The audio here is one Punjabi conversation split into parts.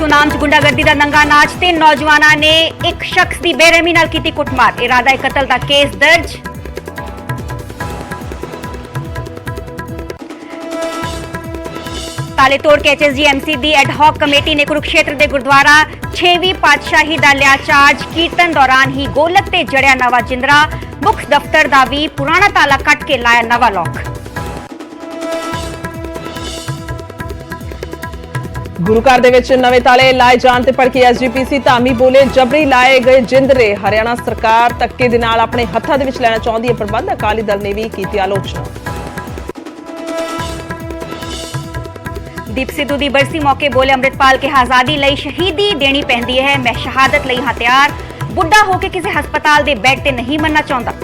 ਸੁਨਾਮ ਚ ਗੁੰਡਾਗਰਦੀ ਦਾ ਨੰਗਾ ਨਾਚ ਤੇ ਨੌਜਵਾਨਾਂ ਨੇ ਇੱਕ ਸ਼ਖਸ ਦੀ ਬੇਰਹਿਮੀ ਨਾਲ ਕੀਤੀ ਕੁੱਟਮਾਰ। ਇਰਾਦਾ ਕਤਲ ਦਾ ਕੇਸ ਦਰਜ। ਤਾਲੇ ਤੋੜ ਕੇ ਐਚਐਸਜੀਐਮਸੀ ਦੀ ਐਡਹਾਕ ਕਮੇਟੀ ਨੇ ਕੁਰੂਕਸ਼ੇਤਰ ਦੇ ਗੁਰਦੁਆਰਾ 6ਵੀਂ ਪਾਤਸ਼ਾਹੀ ਦਾ ਲਿਆ ਚਾਰਜ। ਕੀਰਤਨ ਦੌਰਾਨ ਹੀ ਗੋਲਕ ਤੇ ਜੜਿਆ ਨਵਾਂ ਜਿੰਦਰਾ। ਮੁੱਖ ਦਫ਼ਤਰ ਦਾ ਵੀ ਪੁਰਾਣਾ ਤਾਲਾ ਕੱਟ ਕੇ ਲਾਇਆ ਨਵਾਂ ਲੌਕ। ਗੁਰੂ ਘਰ ਦੇ ਵਿੱਚ ਨਵੇਂ ਤਾਲੇ ਲਾਏ ਜਾਣ ਤੇ ਭੜਕੇ ਐਸਜੀਪੀਸੀ ਧਾਮੀ ਬੋਲੇ ਜਬਰੀ ਲਾਏ ਗਏ ਜਿੰਦਰੇ ਹਰਿਆਣਾ ਸਰਕਾਰ ਧੱਕੇ ਦੇ ਨਾਲ ਆਪਣੇ ਹੱਥਾਂ ਦੇ ਵਿੱਚ ਲੈਣਾ ਚਾਹੁੰਦੀ ਹੈ, ਪ੍ਰਬੰਧ ਅਕਾਲੀ ਦਲ ਨੇ ਵੀ ਕੀਤੀ ਆਲੋਚਨਾ। ਦੀਪ ਸਿੱਧੂ ਦੀ ਬਰਸੀ ਮੌਕੇ ਬੋਲੇ ਅੰਮ੍ਰਿਤਪਾਲ ਕੇ ਆਜ਼ਾਦੀ ਲਈ ਸ਼ਹੀਦੀ ਦੇਣੀ ਪੈਂਦੀ ਹੈ। ਮੈਂ ਸ਼ਹਾਦਤ ਲਈ ਹਥਿਆਰ ਬੁੱਢਾ ਹੋ ਕੇ ਕਿਸੇ ਹਸਪਤਾਲ ਦੇ ਬੈੱਡ ਤੇ ਨਹੀਂ ਮੰਨਣਾ ਚਾਹੁੰਦਾ।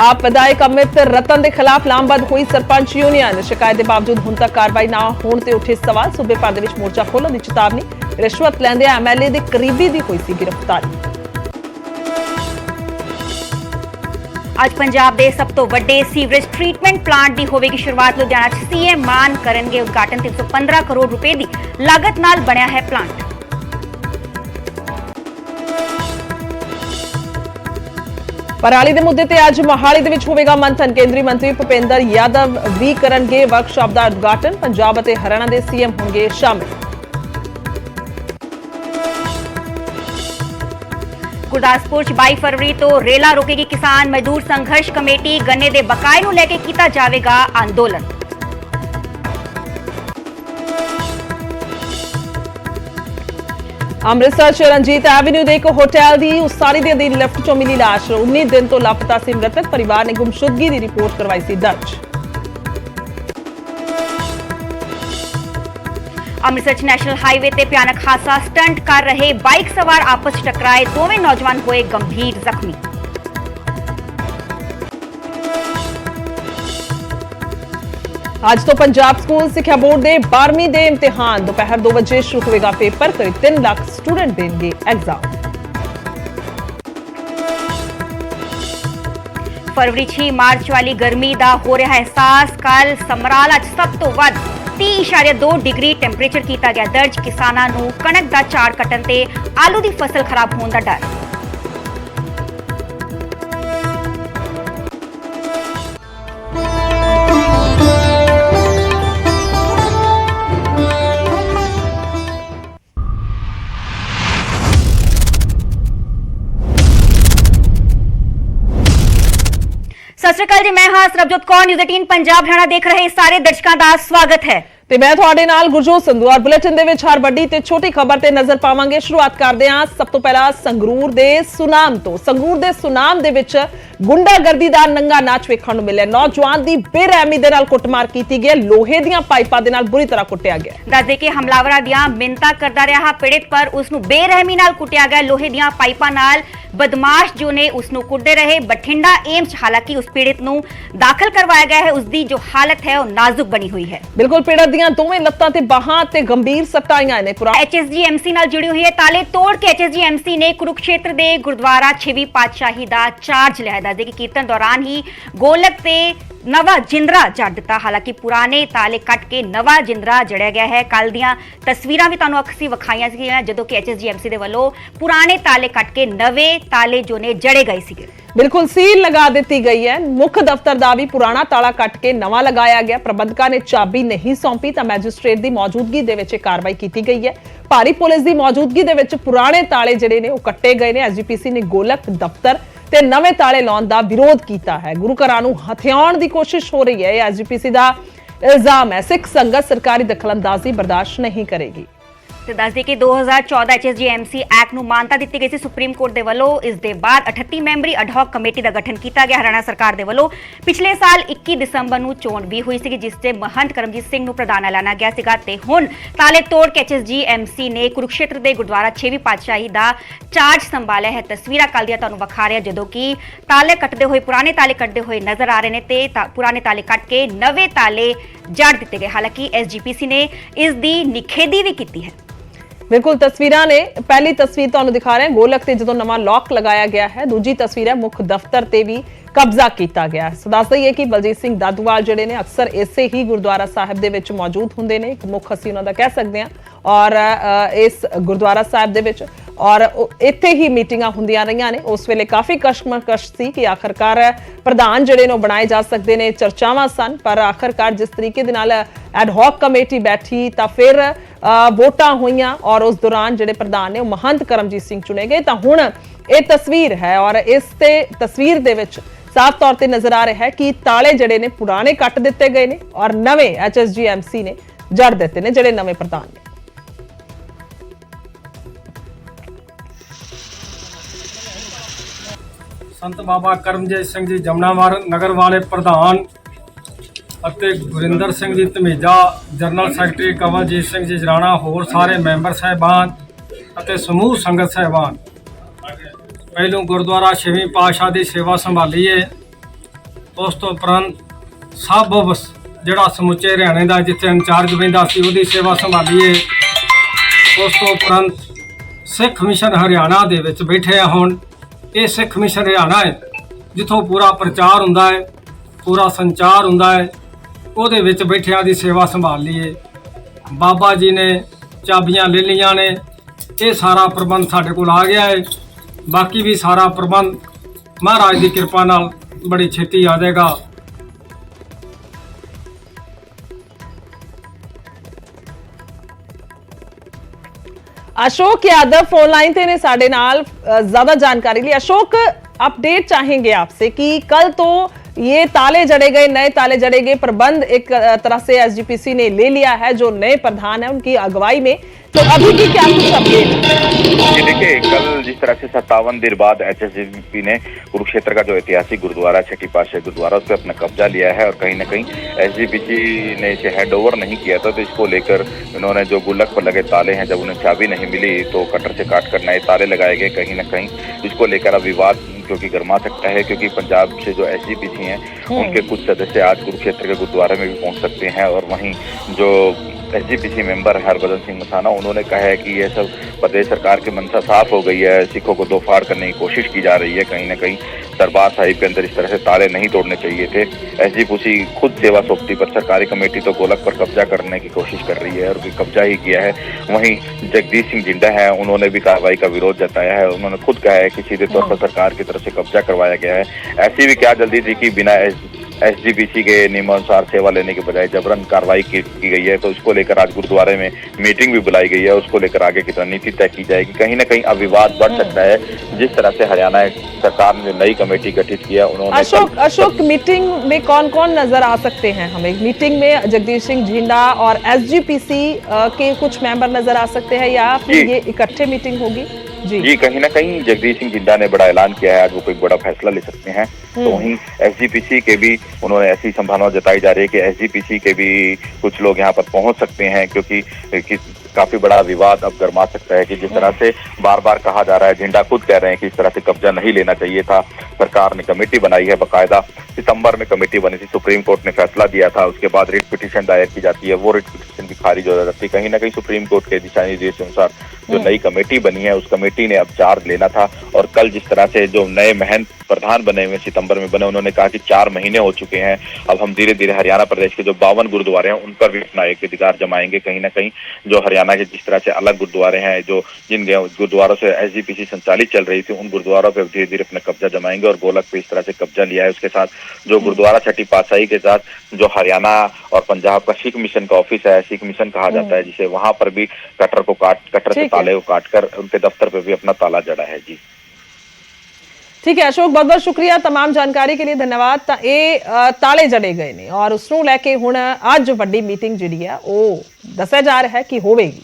ਆਪ ਵਿਧਾਇਕ ਅਮਿਤ ਰਤਨ ਦੇ ਖਿਲਾਫ ਲਾਮਬੰਦ ਹੋਈ ਸਰਪੰਚ ਯੂਨੀਅਨ। ਸ਼ਿਕਾਇਤ ਦੇ ਬਾਵਜੂਦ ਹੁਣ ਤੱਕ ਕਾਰਵਾਈ ਨਾ ਹੋਣ ਤੇ ਉੱਠੇ ਸਵਾਲ। ਸੂਬੇ ਭਰ ਦੇ ਵਿੱਚ ਮੋਰਚਾ ਖੋਲ੍ਹਣ ਦੀ ਚੇਤਾਵਨੀ ਰਿਸ਼ਵਤ ਲੈਂਦੇ ਐਮਐਲਏ ਦੇ ਕਰੀਬੀ ਦੀ ਹੋਈ ਸੀ ਗ੍ਰਿਫਤਾਰੀ। ਅੱਜ ਪੰਜਾਬ ਦੇ ਸਭ ਤੋਂ ਵੱਡੇ ਸੀਵਰੇਜ ਟ੍ਰੀਟਮੈਂਟ ਪਲਾਂਟ ਦੀ ਹੋਵੇਗੀ ਸ਼ੁਰੂਆਤ। ਲੁਧਿਆਣਾ 'ਚ ਸੀਐਮ ਮਾਨ ਕਰਨਗੇ ਉਦਘਾਟਨ। 315 ਕਰੋੜ ਰੁਪਏ ਦੀ ਲਾਗਤ ਨਾਲ ਬਣਿਆ ਹੈ ਪਲਾਂਟ। ਪਰਾਲੀ ਦੇ ਮੁੱਦੇ ਤੇ ਅੱਜ ਮੋਹਾਲੀ ਦੇ ਵਿੱਚ ਹੋਵੇਗਾ ਮੰਥਨ। ਕੇਂਦਰੀ ਮੰਤਰੀ ਭੁਪੇਂਦਰ ਯਾਦਵ ਵੀ ਕਰਨਗੇ ਵਰਕਸ਼ਾਪ ਦਾ ਉਦਘਾਟਨ। ਪੰਜਾਬ ਅਤੇ ਹਰਿਆਣਾ ਦੇ ਸੀਐਮ ਹੋਣਗੇ ਸ਼ਾਮਿਲ। ਗੁਰਦਾਸਪੁਰ 'ਚ 22 ਫਰਵਰੀ ਤੋਂ ਰੇਲਾ ਰੋਕੇਗੀ ਕਿਸਾਨ ਮਜ਼ਦੂਰ ਸੰਘਰਸ਼ ਕਮੇਟੀ। ਗੰਨੇ ਦੇ ਬਕਾਏ ਨੂੰ ਲੈ ਕੇ ਕੀਤਾ ਜਾਵੇਗਾ ਅੰਦੋਲਨ ਅੰਮ੍ਰਿਤਸਰ ਚ ਰਣਜੀਤ ਐਵਨਿਊ ਦੇ ਇੱਕ ਹੋਟਲ ਦੀ ਉਸਾਰੀ ਦੇ ਅਧੀਨ ਲਿਫਟ ਚੋਂ ਮਿਲੀ ਲਾਸ਼। 19 ਦਿਨ ਤੋਂ ਲਾਪਤਾ ਸੀ ਮ੍ਰਿਤਕ ਪਰਿਵਾਰ ਨੇ ਗੁੰਮਸ਼ੁਦਗੀ ਦੀ ਰਿਪੋਰਟ ਕਰਵਾਈ ਸੀ ਦਰਜ। ਅੰਮ੍ਰਿਤਸਰ 'ਚ ਨੈਸ਼ਨਲ ਹਾਈਵੇ ਤੇ ਭਿਆਨਕ ਹਾਦਸਾ ਸਟੰਟ ਕਰ ਰਹੇ ਬਾਈਕ ਸਵਾਰ ਆਪਸ 'ਚ ਟਕਰਾਏ। ਦੋਵੇਂ ਨੌਜਵਾਨ ਹੋਏ ਗੰਭੀਰ ਜ਼ਖਮੀ। ਅੱਜ ਤੋਂ ਪੰਜਾਬ ਸਕੂਲ ਸਿੱਖਿਆ ਬੋਰਡ ਦੇ 12ਵੀਂ ਦੇ ਇਮਤਿਹਾਨ ਦੁਪਹਿਰ 2 ਵਜੇ ਸ਼ੁਰੂ ਹੋਵੇਗਾ ਪੇਪਰ ਕਰੀਬ 3 ਲੱਖ ਸਟੂਡੈਂਟ ਦੇਣਗੇ ਐਗਜ਼ਾਮ। ਫਰਵਰੀ 'ਚ ਹੀ ਮਾਰਚ ਵਾਲੀ ਗਰਮੀ ਦਾ ਹੋ ਰਿਹਾ ਅਹਿਸਾਸ ਕੱਲ ਸਮਰਾਲਾ 'ਚ ਸਭ ਤੋਂ ਵੱਧ 30.2 ਡਿਗਰੀ ਟੈਂਪਰੇਚਰ ਕੀਤਾ ਗਿਆ ਦਰਜ ਕਿਸਾਨਾਂ ਨੂੰ ਕਣਕ ਦਾ ਝਾੜ ਕੱਟਣ ਤੇ ਆਲੂ ਦੀ ਫਸਲ ਖਰਾਬ ਹੋਣ ਦਾ ਡਰ। ਸ਼੍ਰੀ ਅਕਾਲ ਜੀ, ਮੈਂ ਹਾਂ ਸਰਬਜੋਤ ਕੌਰ ਨਿਊਜ਼ 18 ਪੰਜਾਬ, ਹਰਿਆਣਾ ਦੇਖ ਰਹੇ ਸਾਰੇ ਦਰਸ਼ਕਾਂ ਦਾ ਸਵਾਗਤ ਹੈ। ਤੇ ਮੈਂ ਤੁਹਾਡੇ ਨਾਲ ਗੁਰਜੋਤ ਸੰਧੂ ਔਰ ਬੁਲੇਟਿਨ ਦੇ ਵਿੱਚ ਹਰ ਵੱਡੀ ਤੇ ਛੋਟੀ ਖਬਰ ਤੇ ਨਜ਼ਰ ਪਾਵਾਂਗੇ। ਸ਼ੁਰੂਆਤ ਕਰਦੇ ਹਾਂ। ਸਭ ਤੋਂ ਪਹਿਲਾਂ ਸੰਗਰੂਰ ਦੇ ਸੁਨਾਮ ਤੋਂ। ਸੰਗਰੂਰ ਦੇ ਸੁਨਾਮ ਦੇ ਵਿੱਚ ਗੁੰਡਾਗਰਦੀ ਦਾ ਨੰਗਾ ਨਾਚ ਵੇਖਣ ਨੂੰ ਮਿਲਿਆ। ਨੌਜਵਾਨ ਦੀ ਬੇਰਹਿਮੀ ਦੇ ਨਾਲ ਕੁੱਟਮਾਰ ਕੀਤੀ ਗਈ ਲੋਹੇ ਦੀਆਂ ਪਾਈਪਾਂ ਦੇ ਨਾਲ ਬੁਰੀ ਤਰ੍ਹਾਂ ਕੁੱਟਿਆ ਗਿਆ ਦੱਸਦੇ ਕਿ ਹਮਲਾਵਰਾਂ ਦੀਆਂ ਮਿੰਤਾ ਕਰਦਾ ਰਿਹਾ ਪੀੜਿਤ ਪਰ ਉਸ ਨੂੰ ਬੇਰਹਿਮੀ ਨਾਲ ਕੁੱਟਿਆ ਗਿਆ। ਲੋਹੇ ਦੀਆਂ ਪਾਈਪਾਂ ਨਾਲ ਬਦਮਾਸ਼ ਜੋ ਨੇ ਉਸ ਨੂੰ ਕੁੱਟਦੇ ਰਹੇ। ਬਠਿੰਡਾ ਏਮਸ ਹਾਲਾਂਕਿ ਉਸ ਪੀੜਿਤ ਨੂੰ ਦਾਖਲ ਕਰਵਾਇਆ ਗਿਆ ਹੈ। ਉਸ ਦੀ ਜੋ ਹਾਲਤ ਹੈ ਉਹ ਨਾਜ਼ੁਕ ਬਣੀ ਹੋਈ ਹੈ। ਬਿਲਕੁਲ ਪੀੜਤ ਦੀਆਂ ਦੋਵੇਂ ਲੱਤਾਂ ਤੇ ਬਾਹਾਂ ਤੇ ਗੰਭੀਰ ਸੱਟਾਂ ਆਈਆਂ ਨੇ। ਪੁਰਾ ਐਚਐਸਜੀਐਮਸੀ ਨਾਲ ਜੁੜੀ ਹੋਈ ਹੈ। ਤਾਲੇ ਤੋੜ ਕੇ ਐਚਐਸਜੀਐਮਸੀ ਨੇ ਕੁਰੂਕਸ਼ੇਤਰ ਦੇ ਗੁਰਦੁਆਰਾ 6ਵੀਂ ਪਾਤਸ਼ਾਹੀ ਦਾ ਚਾਰਜ ਲਿਆ ਦੱਸਦੇ ਕਿ ਕੀਰਤਨ ਦੌਰਾਨ ਹੀ ਗੋਲਕ ਤੇ ਨਵਾਂ ਜਿੰਦਰਾ ਜੜ ਦਿੱਤਾ। ਹਾਲਾਂਕਿ ਪੁਰਾਣੇ ਤਾਲੇ ਕੱਟ ਕੇ ਨਵਾਂ ਜਿੰਦਰਾ ਜੜਿਆ ਗਿਆ ਹੈ। ਕੱਲ ਦੀਆਂ ਤਸਵੀਰਾਂ ਵੀ ਤੁਹਾਨੂੰ ਅਕਸੀ ਵਿਖਾਈਆਂ ਸੀਗੀਆਂ, ਜਦੋਂ ਕਿ ਐਚਐਸਜੀਐਮਸੀ ਦੇ ਵੱਲੋਂ ਪੁਰਾਣੇ ਤਾਲੇ ਕੱਟ ਕੇ ਨਵੇਂ ਤਾਲੇ ਜੋ ਨੇ ਜੜੇ ਗਏ ਸੀਗੇ। ਬਿਲਕੁਲ, ਸੀਲ ਲਗਾ ਦਿੱਤੀ ਗਈ ਹੈ। ਮੁੱਖ ਦਫ਼ਤਰ ਦਾ ਵੀ ਪੁਰਾਣਾ ਤਾਲਾ ਕੱਟ ਕੇ ਨਵਾਂ ਲਗਾਇਆ ਗਿਆ। ਪ੍ਰਬੰਧਕਾਂ ਨੇ ਚਾਬੀ ਨਹੀਂ ਸੌਂਪੀ ਤਾਂ ਮੈਜਿਸਟ੍ਰੇਟ ਦੀ ਮੌਜੂਦਗੀ ਦੇ ਵਿੱਚ ਇਹ ਕਾਰਵਾਈ ਕੀਤੀ ਗਈ ਹੈ। ਭਾਰੀ ਪੁਲਿਸ ਦੀ ਮੌਜੂਦਗੀ ਦੇ ਵਿੱਚ ਪੁਰਾਣੇ ਤਾਲੇ ਜਿਹੜੇ ਨੇ ਉਹ ਕੱਟੇ ਗਏ ਨੇ। ਐਸਜੀਪੀਸੀ ਨੇ ਗੋਲਕ ਦਫ਼ਤਰ ਤੇ ਨਵੇਂ ਤਾਲੇ ਲਾਉਣ ਦਾ ਵਿਰੋਧ ਕੀਤਾ ਹੈ। ਗੁਰੂ ਘਰਾਂ ਨੂੰ ਹਥਿਆਉਣ ਦੀ ਕੋਸ਼ਿਸ਼ ਹੋ ਰਹੀ ਹੈ। ਇਹ ਐਸਜੀਪੀਸੀ ਦਾ ਇਲਜ਼ਾਮ ਹੈ। ਸਿੱਖ ਸੰਗਤ ਸਰਕਾਰੀ ਦਖਲਅੰਦਾਜ਼ੀ ਬਰਦਾਸ਼ਤ ਨਹੀਂ ਕਰੇਗੀ। ਤੇ ਦੱਸਦੇ ਕਿ 2014 ਐਚਐਸਜੀਐਮਸੀ ਐਕਟ ਨੂੰ ਮਾਨਤਾ ਦਿੱਤੀ ਗਈ ਸੀ, ਸੁਪਰੀਮ ਕੋਰਟ ਦੇ ਵੱਲੋਂ। ਇਸ ਦੇ ਬਾਅਦ 38 ਮੈਂਬਰੀ ਅਡਹੌਕ ਕਮੇਟੀ ਦਾ ਗਠਨ ਕੀਤਾ ਗਿਆ। ਹਰਿਆਣਾ ਸਰਕਾਰ ਦੇ ਵੱਲੋਂ ਪਿਛਲੇ ਸਾਲ 21 ਦਸੰਬਰ ਨੂੰ ਚੋਣ ਵੀ ਹੋਈ ਸੀ ਜਿਸ ਤੇ ਮਹੰਤ ਕਰਮਜੀਤ ਸਿੰਘ ਨੂੰ ਪ੍ਰਧਾਨ ਐਲਾਨਾ ਗਿਆ ਸੀਗਾ ਤੇ ਹੁਣ ਤਾਲੇ ਤੋੜ ਕੇ ਐਚਐਸਜੀਐਮਸੀ ਨੇ ਕੁਰੂਕਸ਼ੇਤਰ ਦੇ ਗੁਰਦੁਆਰਾ 6ਵੀਂ ਪਾਤਸ਼ਾਹੀ ਦਾ ਚਾਰਜ ਸੰਭਾਲਿਆ ਹੈ। ਤਸਵੀਰਾਂ ਕੱਲ ਦੀਆਂ ਤੁਹਾਨੂੰ ਵਿਖਾ ਰਿਹਾ, ਜਦੋਂ ਕਿ ਤਾਲੇ ਕੱਟਦੇ ਹੋਏ, ਪੁਰਾਣੇ ਤਾਲੇ ਕੱਟਦੇ ਹੋਏ ਨਜ਼ਰ ਆ ਰਹੇ ਨੇ ਤੇ ਪੁਰਾਣੇ ਤਾਲੇ ਕੱਟ ਕੇ ਨਵੇਂ ਤਾਲੇ ਜੜ ਦਿੱਤੇ ਗਏ। ਹਾਲਾਂਕਿ ਐਸਜੀਪੀਸੀ ਨੇ ਇਸ ਦੀ ਨਿਖੇਧੀ ਵੀ ਕੀਤੀ ਹੈ। ਬਿਲਕੁਲ ਤਸਵੀਰਾਂ ਨੇ। ਪਹਿਲੀ ਤਸਵੀਰ ਤੁਹਾਨੂੰ ਦਿਖਾ ਰਹੇ ਹਾਂ। ਗੋਲਕ ਤੇ ਜਦੋਂ ਨਵਾਂ ਲੋਕ ਲਗਾਇਆ ਗਿਆ ਹੈ, ਦੂਜੀ ਤਸਵੀਰ ਹੈ, ਮੁੱਖ ਦਫ਼ਤਰ ਤੇ ਵੀ ਕਬਜ਼ਾ ਕੀਤਾ ਗਿਆ ਹੈ। ਸੋ ਦੱਸ ਦਈਏ ਕਿ ਬਲਜੀਤ ਸਿੰਘ ਦਾਦੂਵਾਲ ਜਿਹੜੇ ਨੇ, ਅਕਸਰ ਇਸੇ ਹੀ ਗੁਰਦੁਆਰਾ ਸਾਹਿਬ ਦੇ ਵਿੱਚ ਮੌਜੂਦ ਹੁੰਦੇ ਨੇ। ਇੱਕ ਮੁੱਖ ਅਸੀਂ ਉਹਨਾਂ ਦਾ ਕਹਿ ਸਕਦੇ ਹਾਂ। ਔਰ ਇਸ ਗੁਰਦੁਆਰਾ ਸਾਹਿਬ ਦੇ ਵਿੱਚ ਔਰ ਇੱਥੇ ਹੀ ਮੀਟਿੰਗਾਂ ਹੁੰਦੀਆਂ ਰਹੀਆਂ ਨੇ। ਉਸ ਵੇਲੇ ਕਾਫੀ ਕਸ਼ਮਕਸ਼ ਸੀ ਕਿ ਆਖਰਕਾਰ ਪ੍ਰਧਾਨ ਜਿਹੜੇ ਨੇ ਉਹ ਬਣਾਏ ਜਾ ਸਕਦੇ ਨੇ, ਚਰਚਾਵਾਂ ਸਨ। ਪਰ ਆਖਰਕਾਰ ਜਿਸ ਤਰੀਕੇ ਦੇ ਨਾਲ ਐਡ ਹੌਕ ਕਮੇਟੀ ਬੈਠੀ ਤਾਂ ਫਿਰ ਵੋਟਾਂ ਹੋਈਆਂ ਔਰ ਉਸ ਦੌਰਾਨ ਜਿਹੜੇ ਪ੍ਰਧਾਨ ਨੇ ਉਹ ਮਹੰਤ ਕਰਮਜੀਤ ਸਿੰਘ ਚੁਣੇ ਗਏ। ਤਾਂ ਹੁਣ ਇਹ ਤਸਵੀਰ ਹੈ ਔਰ ਇਸ ਤੇ ਤਸਵੀਰ ਦੇ ਵਿੱਚ ਸਾਫ਼ ਤੌਰ ਤੇ ਨਜ਼ਰ ਆ ਰਿਹਾ ਹੈ ਕਿ ਤਾਲੇ ਜਿਹੜੇ ਨੇ ਪੁਰਾਣੇ ਕੱਟ ਦਿੱਤੇ ਗਏ ਨੇ ਔਰ ਨਵੇਂ ਐਚਐਸਜੀਐਮਸੀ ਨੇ ਜੜ ਦਿੱਤੇ ਨੇ ਜਿਹੜੇ ਨਵੇਂ ਪ੍ਰਧਾਨ ਨੇ। ਸੰਤ ਬਾਬਾ ਕਰਮਜੀਤ ਸਿੰਘ ਜੀ ਜਮਨਾਵਾਰ ਨਗਰ ਵਾਲੇ ਪ੍ਰਧਾਨ ਅਤੇ ਗੁਰਿੰਦਰ ਸਿੰਘ ਜੀ ਧਮੇਜਾ, ਜਨਰਲ ਸੈਕਟਰੀ ਕਵਲਜੀਤ ਸਿੰਘ ਜੀ ਜਰਾਣਾ, ਹੋਰ ਸਾਰੇ ਮੈਂਬਰ ਸਹਿਬਾਨ ਅਤੇ ਸਮੂਹ ਸੰਗਤ ਸਹਿਬਾਨ। ਪਹਿਲੋਂ ਗੁਰਦੁਆਰਾ ਛੇਵੀਂ ਪਾਤਸ਼ਾਹ ਦੀ ਸੇਵਾ ਸੰਭਾਲੀਏ। ਉਸ ਤੋਂ ਉਪਰੰਤ ਸਭ ਜਿਹੜਾ ਸਮੁੱਚੇ ਹਰਿਆਣੇ ਦਾ ਜਿੱਥੇ ਇੰਚਾਰਜ ਬੈਂਦਾ ਸੀ ਉਹਦੀ ਸੇਵਾ ਸੰਭਾਲੀਏ। ਉਸ ਤੋਂ ਉਪਰੰਤ ਸਿੱਖ ਮਿਸ਼ਨ ਹਰਿਆਣਾ ਦੇ ਵਿੱਚ ਬੈਠੇ ਆ ਹੁਣ। ਇਹ ਸਿੱਖ ਮਿਸ਼ਨ ਹਰਿਆਣਾ ਹੈ, ਜਿੱਥੋਂ ਪੂਰਾ ਪ੍ਰਚਾਰ ਹੁੰਦਾ ਹੈ, ਪੂਰਾ ਸੰਚਾਰ ਹੁੰਦਾ ਹੈ। ਉਹਦੇ ਵਿੱਚ ਬੈਠਿਆਂ ਦੀ ਸੇਵਾ ਸੰਭਾਲ ਲਈਏ ਬਾਬਾ ਜੀ ਨੇ ਚਾਬੀਆਂ ਲੈ ਲਈਆਂ ਨੇ ਇਹ ਸਾਰਾ ਪ੍ਰਬੰਧ ਸਾਡੇ ਕੋਲ ਆ ਗਿਆ ਹੈ ਬਾਕੀ ਵੀ ਸਾਰਾ ਪ੍ਰਬੰਧ ਮਹਾਰਾਜ ਦੀ ਕਿਰਪਾ ਨਾਲ ਬੜੀ ਛੇਤੀ ਆ ਜਾਏਗਾ अशोक यादव फोन लाइन थे ने साढ़े नाल अ, ज्यादा जानकारी ली अशोक अपडेट चाहेंगे आपसे कि कल तो ये ताले जड़े गए नए ताले जड़े गए प्रबंध एक अ, तरह से एसजीपीसी ने ले लिया है जो नए प्रधान है उनकी अगुवाई में तो अभी की क्या कुछ अपडेट देखिए कल जिस तरह से सत्तावन दिन बाद एच ने कुरुक्षेत्र का जो ऐतिहासिक गुरुद्वारा छठी पातशाही गुरुद्वारा उस पर अपना कब्जा लिया है और कहीं ना कहीं एस ने इसे हैंड ओवर नहीं किया था तो इसको लेकर इन्होंने जो गुल्लक पर लगे ताले हैं जब उन्हें चाबी नहीं मिली तो कटर से काट कर नए ताले लगाए गए कहीं ना कहीं इसको लेकर अब विवाद क्योंकि गर्मा सकता है क्योंकि पंजाब से जो एस हैं उनके कुछ सदस्य आज कुरुक्षेत्र के गुरुद्वारे में भी पहुँच सकते हैं और वहीं जो एस मेंबर हरभजन सिंह मसाना उन्होंने कहा है कि यह सब प्रदेश सरकार की मंशा साफ़ हो गई है। सिखों को दो फाड़ करने की कोशिश की जा रही है। कहीं ना कहीं दरबार साहिब के अंदर इस तरह से ताले नहीं तोड़ने चाहिए थे। एस खुद सेवा सोपती पर सरकारी कमेटी तो गोलक पर कब्जा करने की कोशिश कर रही है और भी कब्जा ही किया है। वहीं जगदीश सिंह ज़िंदा है उन्होंने भी कार्रवाई का विरोध जताया है। उन्होंने खुद कहा है कि सीधे तौर पर सरकार की तरफ़ से कब्जा करवाया गया है। ऐसी भी क्या जल्दी थी कि बिना एस एसजीपीसी के नियमानुसार सेवा लेने के बजाय जबरन कार्रवाई की, की गई है तो इसको लेकर आज गुरुद्वारे में मीटिंग भी बुलाई गई है। उसको लेकर आगे की रणनीति तय की जाएगी। कहीं ना कहीं अब विवाद बढ़ सकता है। जिस तरह से हरियाणा सरकार ने नई कमेटी गठित किया उन्होंने अशोक कल- अशोक मीटिंग में कौन कौन नज़र आ सकते हैं हमें? मीटिंग में जगदीश सिंह झिंडा और एसजीपीसी के कुछ मेंबर नज़र आ सकते हैं या फिर ये इकट्ठे मीटिंग होगी? जी। जी कहीं ना कहीं जगदीश सिंह ज़िंदा ने बड़ा ऐलान किया है आज वो कोई बड़ा फैसला ले सकते हैं। तो वहीं एसजीपीसी के भी उन्होंने ऐसी संभावना जताई जा रही है कि एसजीपीसी के भी कुछ लोग यहाँ पर पहुँच सकते हैं क्योंकि काफ़ी बड़ा विवाद अब गर्मा सकता है कि जिस तरह से बार बार कहा जा रहा है झंडा खुद कह रहे हैं कि इस तरह से कब्जा नहीं लेना चाहिए था। सरकार ने कमेटी बनाई है बकायदा। सितंबर में कमेटी बनी थी सुप्रीम कोर्ट ने फैसला दिया था। उसके बाद रिट पिटीशन दायर की जाती है वो रिट पिटीशन भी खारिज हो जाती है। कहीं ना कहीं सुप्रीम कोर्ट के दिशा निर्देश अनुसार जो नई कमेटी बनी है उस कमेटी ने अब चार्ज लेना था और कल जिस तरह से जो नए महंत प्रधान बने हुए सितंबर में बने उन्होंने कहा कि चार महीने हो चुके हैं। अब हम धीरे धीरे हरियाणा प्रदेश के जो बावन गुरुद्वारे हैं उन पर भी अपना एक अधिकार जमाएँगे। कहीं ना कहीं जो हरियाणा के जिस तरह से अलग गुरुद्वारे हैं जो जिन गुरुद्वारों से एस संचालित चल रही थी उन गुरुद्वारों पर धीरे धीरे अपना कब्जा जमाएँगे और गोलक पे इस तरह से कब्जा लिया है। उसके साथ जो गुरुद्वारा छठी पातशाही के साथ जो हरियाणा और पंजाब का सिख मिशन का ऑफ़िस है सिख मिशन कहा जाता है जिसे वहाँ पर भी कटर को काट कटर से ताले को काट कर उनके दफ्तर पे भी अपना ताला जड़ा है। जी। ਠੀਕ ਹੈ ਅਸ਼ੋਕ ਬਹੁਤ ਬਹੁਤ ਸ਼ੁਕਰੀਆ तमाम ਜਾਣਕਾਰੀ ਕੇ ਲਈ ਧੰਨਵਾਦ ਤਾਂ ਇਹ ਅ, ਤਾਲੇ ਜੜੇ ਗਏ ਨੇ ਔਰ ਉਸ ਨੂੰ ਲੈ ਕੇ ਹੁਣ ਅੱਜ ਵੱਡੀ ਮੀਟਿੰਗ ਜਿਹੜੀ ਹੈ ਉਹ ਦੱਸਿਆ ਜਾ ਰਿਹਾ ਹੈ ਕਿ ਹੋਵੇਗੀ